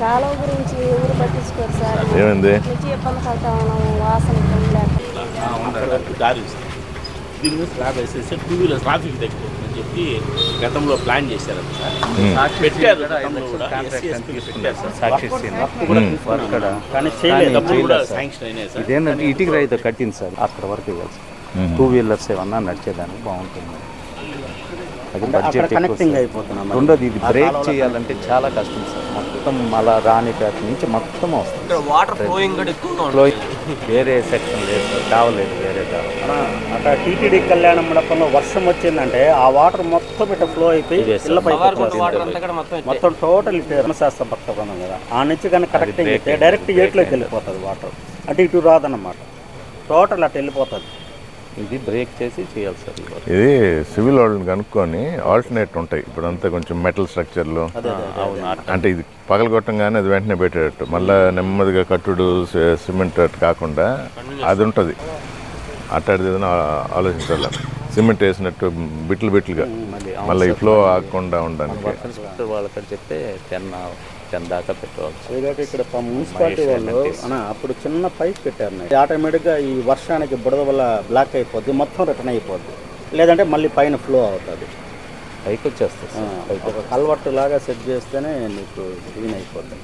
కాలువ గురించి ఎవరు పట్టించుకోరు సార్. ఏమైంది? నుంచి ఇబ్బంది పడతా ఉన్నాము వాసన ఇబ్బంది దారి ఇస్తుంది దీని మీద స్లాబ్ వేసేసి టూ వీలర్ ట్రాఫిక్ తగ్గిపోతుందని చెప్పి గతంలో ప్లాన్ చేశారు సార్. పెట్టారు ఇదేంటంటే ఇటుక రైతు కట్టింది సార్. అక్కడ వరకు టూ వీలర్స్ ఏమన్నా నడిచేదానికి బాగుంటుంది. అది బడ్జెట్ కనెక్టింగ్ అయిపోతున్నాం రెండోది ఇది బ్రేక్ చేయాలంటే చాలా కష్టం సార్. మొత్తం మళ్ళా రాణిపేట నుంచి మొత్తం వస్తుంది. వాటర్ ఫ్లోయింగ్ వేరే సెక్షన్ లేదు కావలేదు వేరే కావాలి అక్కడ టీటీడీ కళ్యాణ మండపంలో వర్షం వచ్చిందంటే ఆ వాటర్ మొత్తం ఇట్లా ఫ్లో అయిపోయి మొత్తం టోటల్ ధర్మశాస్త్ర భక్త బృందం కదా. ఆ నుంచి కానీ కరెక్టింగ్ అయితే డైరెక్ట్ గేట్లోకి వెళ్ళిపోతుంది వాటర్ అటు ఇటు రాదన్నమాట. టోటల్ అటు వెళ్ళిపోతుంది. ఇది బ్రేక్ చేసి చేయాలి సార్. ఇది సివిల్ వాళ్ళని కనుక్కొని ఆల్టర్నేట్ ఉంటాయి. ఇప్పుడు అంతా కొంచెం మెటల్ స్ట్రక్చర్లు. అంటే ఇది పగలగొట్టంగానే అది వెంటనే పెట్టేటట్టు. మళ్ళీ నెమ్మదిగా కట్టుడు సిమెంట్ కాకుండా అది ఉంటుంది. అట్టాడిది ఏదైనా ఆలోచించాలి? సిమెంట్ వేసినట్టు బిట్లు బిట్లుగా. మళ్ళీ ఫ్లో ఆగకుండా ఉండడానికి. వర్కర్స్ వాళ్ళకి చెప్తే టెన్ దాకా పెట్టవచ్చు ఇదిగోటి ఇక్కడ మున్సిపాలిటీ వాళ్ళు అన్న, అప్పుడు చిన్న పైప్ పెట్టారు ఆటోమేటిక్గా ఈ వర్షానికి బుడద వల్ల బ్లాక్ అయిపోద్ది మొత్తం రిటర్న్ అయిపోద్ది లేదంటే మళ్ళీ పైన ఫ్లో అవుతుంది పైకి వచ్చేస్తుంది ఒక కల్వర్ట్ లాగా సెట్ చేస్తేనే నీకు క్లీన్ అయిపోద్ది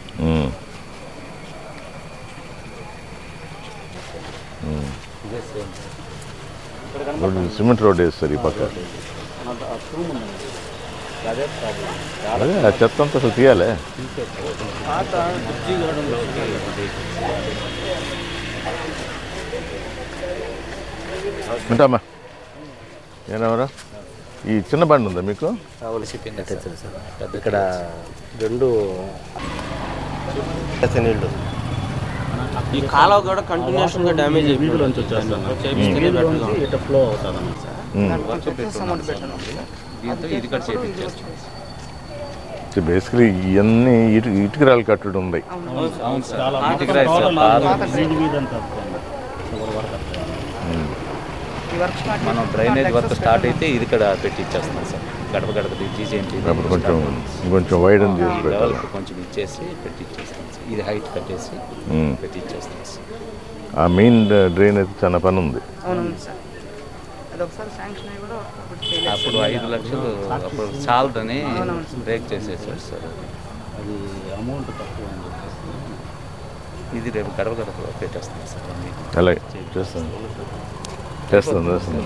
సిమెంట్ రోడ్ వేస్తారు ఈ పక్క అదే చెత్త అంతా అసలు తీయాలి. ఉంటామా ఏనవరా? ఈ చిన్న బండి ఉందా మీకు? ఇక్కడ రెండు నీళ్ళు ఈ కాలువ కూడా కంటిన్యూషన్గా డ్యామేజ్ అయిపోయింది ఫ్లో అవుతుంది దీంతో ఇది కూడా చేపించేస్తాం బేసికలీ ఇవన్నీ ఇటు ఇటుకరాలు కట్టడం ఉంది. సార్. మనం డ్రైనేజ్ వర్క్ స్టార్ట్ అయితే ఇది కూడా పెట్టి ఇచ్చేస్తున్నాం సార్. గడప గడప జీజేంటి అప్పుడు కొంచెం కొంచెం వైడన్ చేసి పెట్టాలి. లెవెల్కి కొంచెం ఇచ్చేసి పెట్టి ఇచ్చేస్తాం సార్. ఇది హైట్ కట్టేసి ఉమ్. పెట్టి ఇచ్చేస్తాం సార్. ఆ మెయిన్ డ్రైన్ అయితే చాలా పని ఉంది. అవునవును సార్. అది ఒకసారి శాంక్షన్ అయ్యి కూడా అప్పుడు ఐదు లక్షలు అప్పుడు చాలదని బ్రేక్ చేసేసారు సార్. అది అమౌంట్ తక్కువ ఇది రేపు గడప గడప పెట్టేస్తాం సార్. అన్ని అలాగే. చేస్తాను. చేస్తాను చేస్తాను.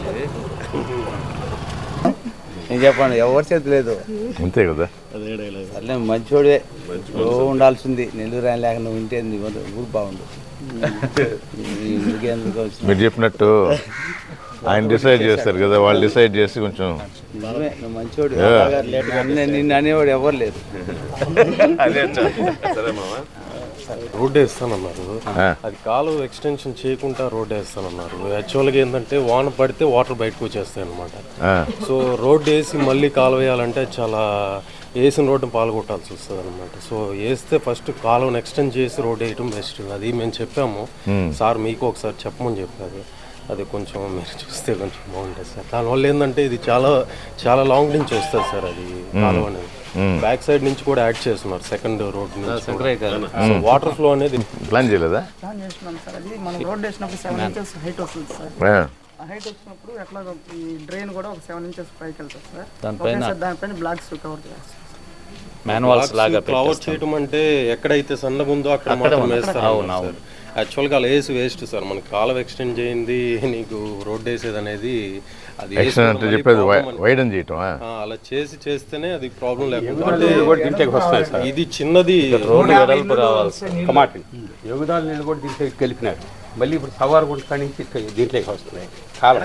నేను చెప్పండి ఎవరి చేతి లేదు. అంతే కదా. అట్లే మంచోడే ఓ ఉండాల్సింది. నెల్లూరు ఆయన లేక నువ్వు ఉంటే నీ ఊరు బాగుండు. మీరు చెప్పినట్టు ఆయన డిసైడ్ చేస్తారు కదా వాళ్ళు డిసైడ్ చేసి కొంచెం మంచోడు నిన్ను అనేవాడు ఎవరు లేరు. రోడ్ వేస్తానన్నారు. అది కాలువ ఎక్స్టెన్షన్ చేయకుండా రోడ్ వేస్తానన్నారు. యాక్చువల్గా ఏంటంటే వాన పడితే వాటర్ బయటకు వచ్చేస్తాయి అనమాట సో రోడ్ వేసి మళ్ళీ కాలువ వేయాలంటే చాలా వేసిన రోడ్డు పాల్గొట్టాల్సి వస్తుంది అనమాట సో వేస్తే ఫస్ట్ కాలువను ఎక్స్టెండ్ చేసి రోడ్ వేయటం బెస్ట్. అది మేము చెప్పాము. సార్ మీకు ఒకసారి చెప్పమని చెప్పారు. అది కొంచెం మీరు చూస్తే కొంచెం బాగుంటుంది సార్. దానివల్ల ఏంటంటే ఇది చాలా చాలా లాంగ్ నుంచి వస్తుంది సార్ అది కాలువ అనేది. బ్యాక్ సైడ్ నుంచి కూడా యాడ్ చేస్తున్నారు సెకండ్ రోడ్ వాటర్ ఫ్లో అనేది ప్లాన్ చేయలేదా? ప్లాన్ చేస్తున్నాం సార్. అది మనం రోడ్ వేసినప్పుడు సెవెన్ ఇంచెస్ హైట్ వస్తుంది సార్. ఆ, ఆ హైట్ వచ్చినప్పుడు ఎట్లా ఈ డ్రైన్ కూడా ఒక సెవెన్ ఇంచెస్ పైకి వెళ్తుంది సార్. దానిపైన- ఒకేసారి దానిపైన బ్లాక్స్ కవర్ చేస్తాం మాన్యువల్స్ లాగా క్లవర్ పెట్టేస్తాం. చేయటం అంటే ఎక్కడైతే సన్నగా ఉందో అక్కడ మాత్రం వేస్తారు. అవును, అవును. యాక్చువల్గా అలా వేసి వేస్ట్ సార్ మనకి కాలువ ఎక్స్టెండ్ చేయింది నీకు రోడ్ వేసేది అనేది అది అంటే చెప్పేది వైడన్ చేయటం అలా చేసి చేస్తేనే అది ప్రాబ్లం లేకుండా ఇది చిన్నది. రోడ్డు వెడల్పు రావాలి టమాటా యోగదాలు నీళ్ళు కూడా దీంట్లో కలిపినారు మళ్ళీ ఇప్పుడు సవారు గుంట కాడి నుంచి దీంట్లోకి వస్తున్నాయి. కాలం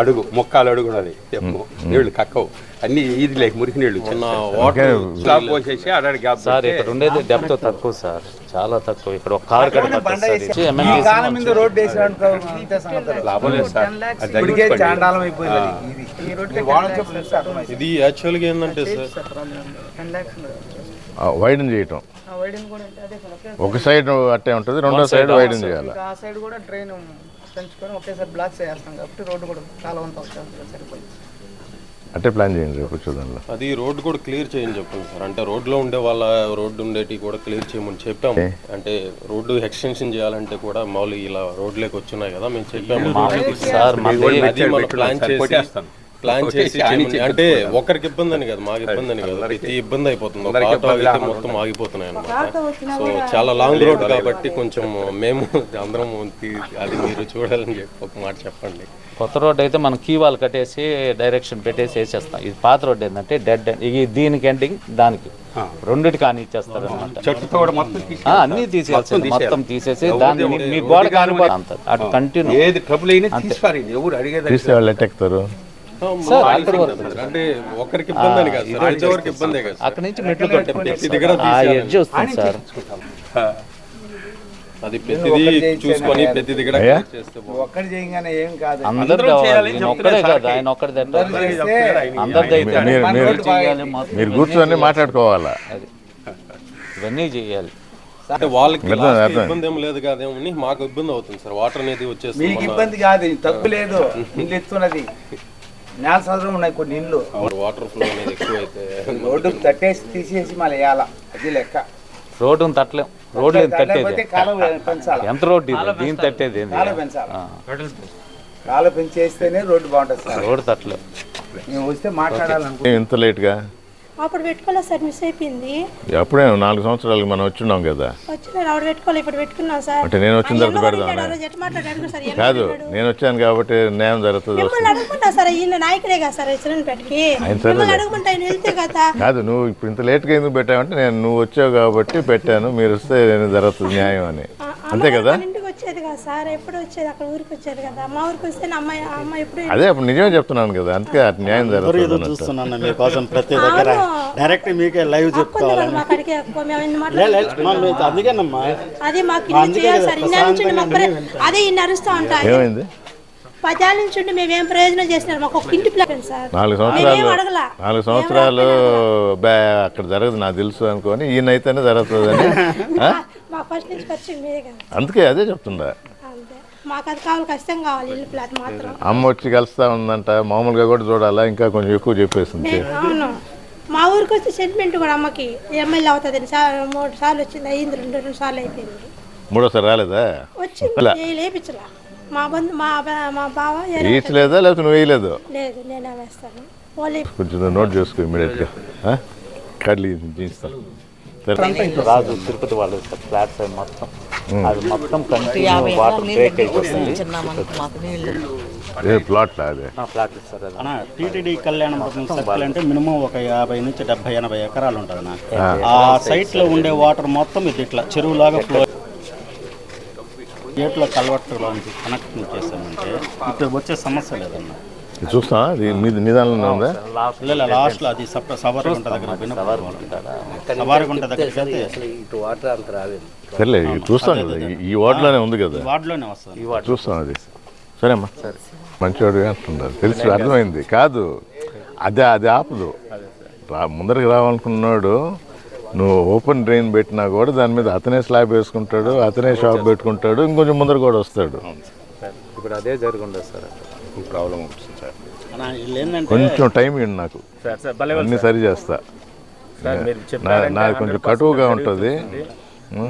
అడుగు మొక్కలు అడుగు ఉన్నది. చెప్పు నీళ్ళు కక్కవు. అన్ని ఇది లేక మురికి నీళ్ళు వాటర్ స్లాబ్ పోసేసి అడాడి గ్యాప్ సార్ ఇక్కడ ఉండేది డెప్త్ తక్కువ సార్ చాలా తక్కువ. ఇక్కడ ఒక కార్. ఇది. యాక్చువల్గా ఏంటంటే సార్. వైడన్ చేయటం. ఆ వైడింగ్ కూడా అంటే అదే సార్ ఒకే సైడ్ అట్టే ఉంటుంది రెండో సైడ్ వైడన్ చేయాలి. ఆ సైడ్ కూడా డ్రైన్ పెంచుకొని ఒకేసారి బ్లాక్స్ వేస్తాం కాబట్టి రోడ్డు కూడా చాలా వంత సరిపోయింది. అట్టే ప్లాన్ చేయండి రేపు చూడండి అది రోడ్ కూడా క్లియర్ చేయని చెప్పండి సార్. అంటే రోడ్లో ఉండే వాళ్ళ రోడ్డు ఉండేటి కూడా క్లియర్ చేయమని చెప్పాము. అంటే రోడ్డు ఎక్స్టెన్షన్ చేయాలంటే కూడా మామూలు ఇలా రోడ్లోకి వచ్చున్నాయి కదా మేము చెప్పాము. సార్ ప్లాన్ చేసి. ప్లాన్ చేసి అంటే ఒకరికి ఇబ్బంది అని కదా మాకు ఇబ్బంది అని కదా. ప్రతి ఇబ్బంది అయిపోతుంది. ఒక ఆటో అయితే మొత్తం ఆగిపోతున్నాయి అన్నమాట. సో చాలా లాంగ్ రోడ్ కాబట్టి కొంచెం మేము అందరం అది మీరు చూడాలని చెప్పి ఒక మాట చెప్పండి. కొత్త రోడ్ అయితే మనం కీ వాల్ కట్టేసి డైరెక్షన్ పెట్టేసి వేసేస్తాం. ఇది పాత రోడ్ ఏంటంటే డెడ్ ఇది దీనికి ఎండింగ్ దానికి. రెండిటి కానీ ఇచ్చేస్తారు అనమాట అన్ని తీసేయాల్సింది. మొత్తం తీసేసి దాన్ని మీ- గోడ కాని అంత అటు కంటిన్యూ ఏది ట్రబుల్ అయినా తీసిపారు ఎవరు అడిగేది తీస్తే వాళ్ళు ఎట్టెక్తారు అంటే ఒకరికి ఇబ్బంది అని కాదు సార్ వచ్చే వరకు ఇబ్బందే కదా అక్కడి నుంచి మెట్లు ఆ. ఎడ్జ్ వస్తుంది సార్. అది ప్రతిదీ చూసుకొని చేస్తే చేయగానే ఏం కాదు. అందరు ఒక్కడే కాదు. ఆయన ఒక్కడే మీరు- చేయాలి కూర్చొని మాట్లాడుకోవాలా? అది. ఇవన్నీ చేయాలి. అంటే వాళ్ళకి. ఇబ్బంది ఏం లేదు కాదేమో అని మాకు ఇబ్బంది అవుతుంది సార్. వాటర్ అనేది వచ్చేస్తుంది ఇబ్బంది కాదు. తప్పు లేదు. ఇల్లు ఎత్తున్నది. నేల సదరం ఉన్నాయి కొన్ని ఇల్లు వాటర్ ఫ్లో అనేది ఎక్కువ అయితే రోడ్డు తట్టేసి తీసేసి మళ్ళీ వేయాల అది లెక్క. రోడ్డును తట్టలేం. తట్టేది. లేకపోతే కాలం పెంచాలి. ఎంత రోడ్డు ఇది? దీని తట్టేది ఏంది? కాలం పెంచాలి. కాలం పెంచేస్తేనే రోడ్డు బాగుంటుంది సార్. రోడ్డు తట్టలేం. మేము వస్తే మాట్లాడాలనుకుంటున్నాం. ఇంత లేట్గా? అప్పుడు సార్ మిస్ అయిపోయింది. అప్పుడే నాలుగు సంవత్సరాలకి మనం వచ్చున్నాం కదా. వచ్చిన ఆవిడ పెట్టుకోవాలి ఇప్పుడు పెట్టుకున్నాం సార్. అంటే నేను వచ్చిన తర్వాత ఎన్నో కాదు. నేను వచ్చాను కాబట్టి న్యాయం జరుగుతుంది. మిమ్మల్ని అడుగుకుంటా సార్ ఈయన నాయకుడే కదా సార్ చిరణపేటకి ఆయన సరే. మిమ్మల్ని అడుగుకుంటా ఆయన వెళ్తే కదా. కాదు నువ్వు ఇప్పుడు ఇంత లేట్గా ఎందుకు పెట్టావంటే నేను నువ్వు వచ్చావు కాబట్టి పెట్టాను మీరు వస్తే నేను జరుగుతుంది న్యాయం అని. అంతే కదా? వచ్చేది కదా సార్ ఎప్పుడు వచ్చేది? అక్కడ ఊరికి వచ్చేది కదా. మా ఊరికి వస్తే నా అమ్మాయి ఆ అమ్మాయి ఎప్పుడు అదే అప్పుడు నిజమే చెప్తున్నాను కదా అందుకే అటు న్యాయం జరుగుతుంది. చూస్తున్నాను మీకోసం ప్రతి దగ్గర. డైరెక్ట్ మీకే లైవ్ చెప్పుకోవాలని మా కాడికి ఎక్కువ మేము ఇన్ని లే, మాట్లాడు లే, మా మేము అందుకేనమ్మా. అది మాకు ఇన్ని చేయాలి సార్. ఇన్ని నుంచి ఉండి మాకు ప్రయోజనం- అదే ఇన్ని అరుస్తూ ఉంటాయి ఏమైంది? పదేళ్ళ నుంచి ఉండి మేము ఏం ప్రయోజనం చేసినారు మాకు ఒక ఇంటి ప్లాన్ సార్. నాలుగు సంవత్సరాలు నాలుగు సంవత్సరాలు బా అక్కడ జరగదు నాకు తెలుసు అనుకొని ఈయనైతేనే జరుగుతుందని. ఫస్ట్ నుంచి పరిచయం మీరే కదా. అందుకే అదే చెప్తుందా అంతే. మాకు అది కావాలి ఖచ్చితంగా కావాలి ఇల్లు ప్లాట్ మాత్రం. అమ్మ వచ్చి కలుస్తా ఉందంట మామూలుగా కూడా చూడాలా ఇంకా కొంచెం ఎక్కువ చెప్పేసింది. అవును. మా ఊరికి వచ్చి సెంటిమెంట్ కూడా అమ్మకి ఎమ్మెల్యే అవుతుంది సార్ మూడు సార్లు వచ్చింది అయ్యింది రెండు రెండు సార్లు అయిపోయింది. మూడోసారి రాలేదా? వచ్చింది. ఏ లేపించలా. మా బంధు మా బా- మా బావ వేయట్లేదా లేకపోతే నువ్వు వేయలేదు? లేదు నేనే వేస్తాను. కొంచెం నోట్ చేసుకో ఇమీడియట్గా కడ్లీ సరే రాజు తిరుపతి వాళ్ళు ఫ్లాట్ సైడ్ మొత్తం. అది మొత్తం కంటిన్యూ వాటర్ బ్రేక్ అయిపోతుంది. ఏ ప్లాట్ అదే? ఇస్తారు అది. అన్న టీటీడీ కళ్యాణం సర్కిల్ అంటే మినిమం ఒక యాభై నుంచి డెబ్బై ఎనభై ఎకరాలు ఉంటుంది నాకు ఆ. సైట్లో ఉండే వాటర్ మొత్తం ఇది ఇట్లా చెరువులాగా ఫ్లో గేట్లో కలవట్టులో కనెక్ట్ చేసామంటే ఇప్పుడు వచ్చే సమస్య లేదన్న. చూస్తా ఇది మీ నిదానంలో ఉందా? లాస్ట్లో అది సప సవారిగుంట దగ్గర సవారిగుంట దగ్గరికి అయితే ఇటు వాటర్ అంత రాలేదు. సర్లే ఇది చూస్తాం కదా ఈ- వార్డులోనే ఉంది కదా. వార్డులోనే అది. సరేమ్మా. మంచివాడు అంటున్నారు. తెలిసి అర్థమైంది. కాదు అదే అది ఆపదు. రా ముందరికి రావాలనుకున్నాడు నువ్వు ఓపెన్ డ్రైన్ పెట్టినా కూడా దాని మీద అతనే స్లాబ్ వేసుకుంటాడు అతనే షాప్ పెట్టుకుంటాడు ఇంకొంచెం ముందర కూడా వస్తాడు. ఇప్పుడు అదే జరుగుండదు సార్. ప్రాబ్లం కొంచెం టైం ఇవ్వండి నాకు. సార్ సార్ భలే అన్నీ సరి. చేస్తా. సార్ మీరు నా- చెప్పారంటే నాది కొంచెం 100% కటువుగా ఉంటుంది.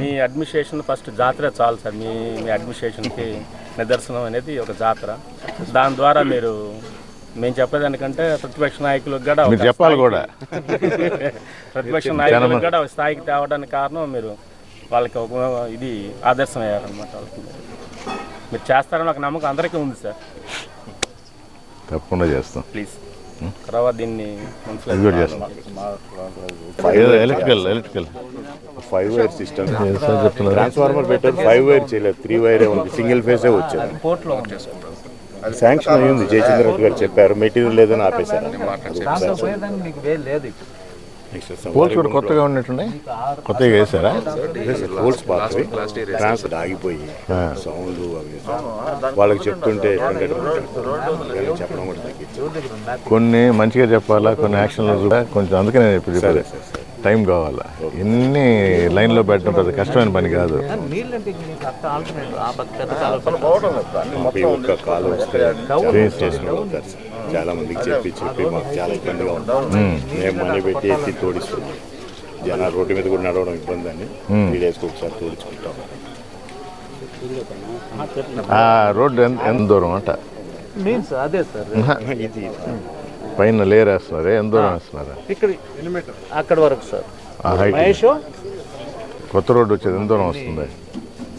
మీ అడ్మినిస్ట్రేషన్ ఫస్ట్ జాతర చాలు సార్. మీ మీ అడ్మినిస్ట్రేషన్కి నిదర్శనం అనేది ఒక జాతర. దాని ద్వారా మీరు మేము చెప్పేదానికంటే ప్రతిపక్ష నాయకులకు కూడా మీరు చెప్పాలి కూడా. ప్రతిపక్ష నాయకులకు కూడా ఒక స్థాయికి తేవడానికి కారణం మీరు వాళ్ళకి ఒక ఇది ఆదర్శం అయ్యారనమాట మీరు చేస్తారని ఒక నమ్మకం అందరికీ ఉంది సార్. తప్పకుండా చేస్తాం. ప్లీజ్. తర్వాత దీన్ని మనసులో అది కూడా చేస్తాం. ఏదో electrical electrical five wire system transformer పెట్టారు. ఫైవ్ వైర్ చేయలేదు. త్రీ వైరే ఉంది. సింగిల్ ఫేసే వచ్చింది కోర్టులో శాంక్షన్ అయ్యింది జయచంద్ర రెడ్డి గారు చెప్పారు. మెటీరియల్ లేదని ఆపేశారు. పోల్స్ కూడా కొత్తగా ఉన్నట్టున్నాయి. కొత్తగా వేసారా? పోల్స్ పాతవి ట్రాన్స్ఫర్ ఆగిపోయి సౌండ్ అవి వాళ్ళకి చెప్తుంటే చెప్పడం కూడా కొన్ని మంచిగా చెప్పాలా కొన్ని యాక్షన్లు కూడా కొంచెం అందుకే నేను ఇప్పుడు చెప్పేది టైం కావాలా? ఎన్ని లైన్లో పెట్టడం పెద్ద కష్టమైన పని కాదు. కాలు వస్తే చాలా మందికి చెప్పి చెప్పి మాకు చాలా ఇబ్బందిగా ఉంది. మేము మనీ పెట్టి ఎత్తి తోడిస్తున్నాం జనాలు రోడ్డు మీద కూడా నడవడం ఇబ్బంది అని త్రీ డేస్కి ఒకసారి తోడించుకుంటాం. ఆ రోడ్డు ఎంత ఎంత దూరం అంట? మీన్స్ అదే సార్ ఇది పైన లేయర్ వేస్తున్నారా? ఎంత దూరం వేస్తున్నారా? ఇక్కడ అక్కడ వరకు సార్. మహేష్? కొత్త రోడ్డు వచ్చేది ఎంత దూరం వస్తుంది?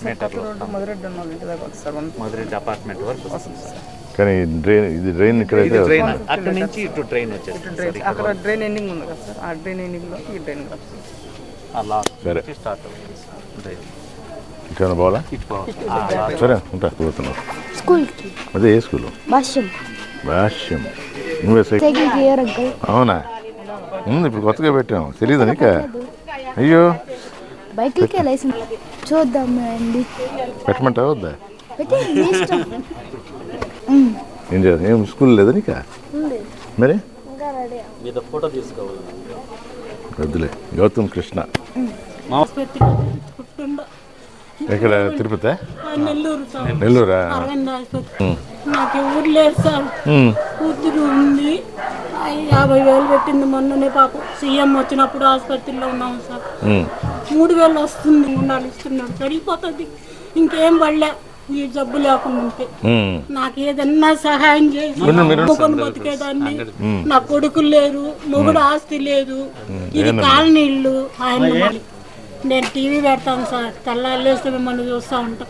మీటర్లో రోడ్డు మొదరెడ్డి ఉన్న ఇంటి దగ్గర వస్తుంది. సార్ వన్ మధురెడ్డి అపార్ట్మెంట్ వరకు వస్తుంది సార్ కానీ డ్రైన్ ఇది డ్రైన్ ఇక్కడైతే ఇది ట్రైన్ అక్కడ నుంచి ఇటు ట్రైన్ వచ్చేస్తుంది. ఇక్కడ అక్కడ డ్రైన్ ఎండింగ్ ఉంది కదా సార్. ఆ డ్రైన్ ఎండింగ్లో ఈ డ్రైన్ లాస్ట్ సరే. స్టార్ట్ ఇక్కడ ఇటు పోవాలి. సరే ఉంటా పోతున్నావు స్కూల్కి. అదే ఏ స్కూలు? భాష్యం భాష్యం నువ్వే అవునా? ఇప్పుడు కొత్తగా పెట్టాము తెలియదు నీకా? అయ్యో. లైసెన్స్. చూద్దాం అండి. పెట్టమంటావా వద్దా పెట్టి మీ ఇష్టం ఉమ్. ఏం చేయాలి? ఏం స్కూల్ లేదా నీకా? ఉంది. మరి? ఫోటో తీసుకోవాలి. వద్దులే. గౌతమ్ కృష్ణ. ఎక్కడ? తిరుపతి? నెల్లూరు నాకు ఎవరు లేరు సార్. కూతురు ఉంది. యాభై వేలు పెట్టింది మొన్ననే పాపం. సీఎం వచ్చినప్పుడు ఆసుపత్రిలో ఉన్నాము సార్. మూడు వేలు వస్తుంది ఉండాలి ఇస్తున్నాడు. సరిపోతుంది. ఇంకేం పడలే. ఈ జబ్బు లేకుండా ఉంటే. నాకు ఏదన్నా సహాయం చేసి అమ్ముకొని బతికేదాన్ని. నా కొడుకులు లేరు మొగుడు ఆస్తి లేదు. ఇది ఏందమ్మా? కాలనీ ఇల్లు ఆయన. నేను టీవీ పెడతాను సార్. తెల్లారులేస్తే మిమ్మల్ని చూస్తూ ఉంటాం.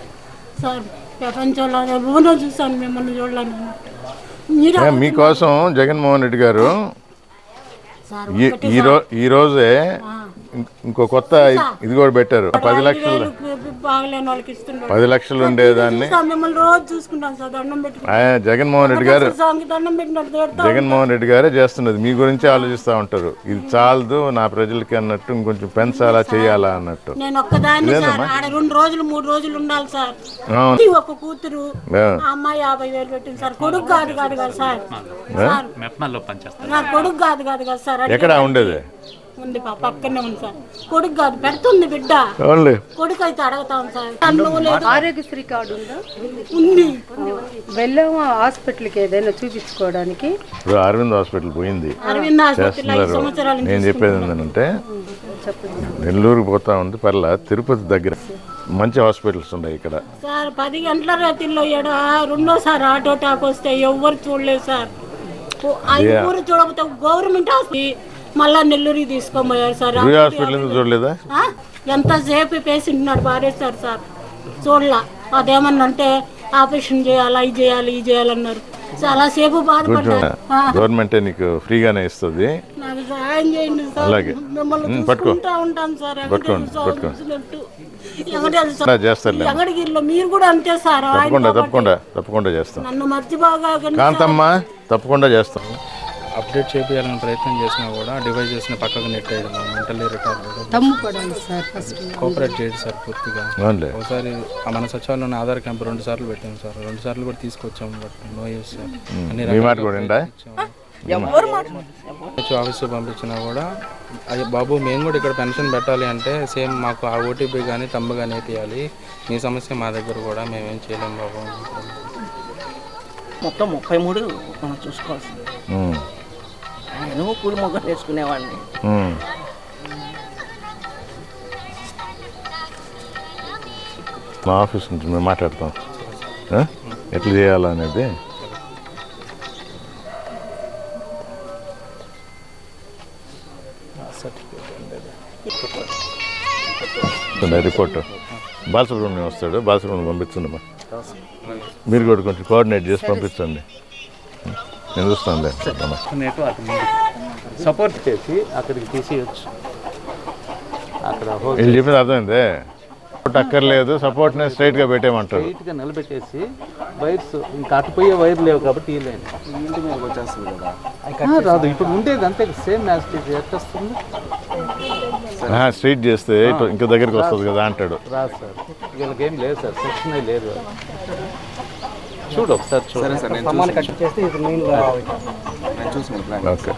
సార్ ప్రపంచంలో ఎవరినో చూస్తాను మిమ్మల్ని చూడాలని. మీకోసం జగన్మోహన్ రెడ్డి గారు సార్ ఈ- రోజే ఇంకో కొత్త ఇది కూడా పెట్టారు. పది లక్షలు. వేలు బాగలేని వాళ్ళకి ఇస్తున్నారు పది లక్షలు ఉండేదాన్ని. చూస్తాం, మిమ్మల్ని రోజు చూసుకుంటాం సార్ దండం పెట్టుకుంటాం. ఆయన జగన్మోహన్ రెడ్డి గారు స్వామికి దండం పెట్టినట్టు తిడతాం. జగన్మోహన్ రెడ్డి గారే చేస్తున్నది. మీ గురించి ఆలోచిస్తూ ఉంటారు. ఇది చాలదు నా ప్రజలకి అన్నట్టు ఇంకొంచెం పెంచాలా చేయాలా అన్నట్టు. నేను ఒక్కదాన్ని సార్ ఇదేనమ్మా? ఆడ రెండు రోజులు మూడు రోజులు ఉండాలి సార్. అవును. ఇది ఒక కూతురు ఆ. ఆ అమ్మాయి యాభై వేలు పెట్టింది సార్. కొడుకు కాదు కాదు కదా సార్. సార్ మెప్మల్లో పనిచేస్తారు. నా కొడుకు కాదు కాదు కదా సార్. ఎక్కడ ఉండేది? ఉంది పా పక్కనే ఉంది సార్. కొడుకు కాదు పెడుతుంది బిడ్డ. కొడుకు అయితే అడగతాం సార్. అన్నం లేదు. ఆరోగ్యశ్రీ కార్డు ఉందా? ఉంది. వెళ్ళాము హాస్పిటల్కి ఏదైనా చూపించుకోవడానికి? ఇప్పుడు అరవింద్ హాస్పిటల్ పోయింది. అరవింద్ ఆసుపత్రిలో ఐదు చేస్తున్నారు. సంవత్సరాల నుంచి నేను చెప్పేది ఏంటంటే నెల్లూరుకి పోతా ఉంది పర్లా తిరుపతి దగ్గర. మంచి హాస్పిటల్స్ ఉన్నాయి ఇక్కడ. సార్ పది గంటల రాత్రిలో ఏడ రెండోసారి ఆటో టాక్ వస్తే ఎవ్వరు చూడలేదు సార్. ఓ-. ఊరు చూడకపోతే గవర్నమెంట్ హాస్పిటల్ మళ్ళా నెల్లూరుకి తీసుకోబోయారు సార్. రూయా హాస్పిటల్ ఎందుకు చూడలేదా? ఎంతసేపు ఉన్నాడు పారేస్తారు సార్. చూడలా. అదేమన్నా అంటే ఆపరేషన్ చేయాలా ఇది చేయాలి ఇది చేయాలన్నారు. చాలాసేపు కొంచెం బాధపడ్డారు. గవర్నమెంటే నీకు ఫ్రీగానే ఇస్తుంది. నాకు సహాయం చేయండి సార్. అలాగే. మిమ్మల్ని ఉమ్, పట్టుకో. చూసుకుంటా ఉంటాను సార్. పట్టుకోండి. వెంకటేశ్వర చేస్తారులే. వెంకటగిరిలో మీరు కూడా అంతే సార్. ఆయన తప్పకుండా తప్పకుండా తప్పకుండా చేస్తాం. నన్ను కాంతమ్మ తప్పకుండా చేస్తాం. అప్డేట్ చేయాలని ప్రయత్నం చేసినా కూడా డివైస్ చేసిన పక్కకు నెట్టేయడం మెంటల్లీ రిటార్డ్ కోఆపరేట్ చేయండి సార్ పూర్తిగా. ఒకసారి ఆ మన సచివాలయంలో ఆధార్ క్యాంప్ రెండు సార్లు పెట్టాం సార్. రెండు సార్లు కూడా తీసుకొచ్చాం బట్ నో యూస్ సార్. అన్ని మీ మాట రకాలుగా కూడా ఉందా? ఎవరు మాట? హెచ్ ఆఫీస్ పంపించినా కూడా అయ్యో బాబు మేము కూడా ఇక్కడ పెన్షన్ పెట్టాలి అంటే సేమ్ మాకు ఆ ఓటీపీ కానీ తమ్ము కానీ వేపియాలి మీ సమస్య మా దగ్గర కూడా మేమేం చేయలేం బాబు. మొత్తం ముప్పై మూడు మనం చూసుకోవాల్సింది. నేను కూలి మొగ్గ వేసుకునేవాడిని. మా ఆఫీస్ నుంచి మేము మాట్లాడతాం. ఆ? ఎట్లా చేయాలనేది రిపోర్ట్. బాలసుబ్రహ్మణ్యం వస్తాడు. బాలసుబ్రహ్మణ్యం పంపించండి మా మీరు కూడా కొంచెం కోఆర్డినేట్ చేసి పంపించండి. నేను చూస్తానులే అమ్మా. నెట్ అటు ముందు సపోర్ట్ చేసి అక్కడికి తీసేయచ్చు. అక్కడ వీళ్ళు చెప్పింది అర్థమైందే? సపోర్ట్ అక్కర్లేదు సపోర్ట్నే స్ట్రైట్గా పెట్టేయమంటారు. స్ట్రైట్గా నిలబెట్టేసి వైర్స్ ఇంకా అటుపోయే వైర్ లేవు కాబట్టి ఈ లైన్. ఇంటి మీదకి వచ్చేస్తుంది కదా. ఆ, రాదు ఇప్పుడు ఉండేది అంతే సేమ్ మ్యాచ్ ఎట్లా వస్తుంది? స్ట్రైట్ చేస్తే ఇటు ఇంకా దగ్గరికి వస్తుంది కదా అంటాడు. రాదు సార్. వీళ్ళకి ఏం లేదు సార్ సెక్షన్ లేదు. చూడు ఒకసారి చూడు. సరే నేను స్తంభాన్ని కట్ చేస్తే ఇది మెయిన్ నేను చూసిన ప్లాన్ ఓకే.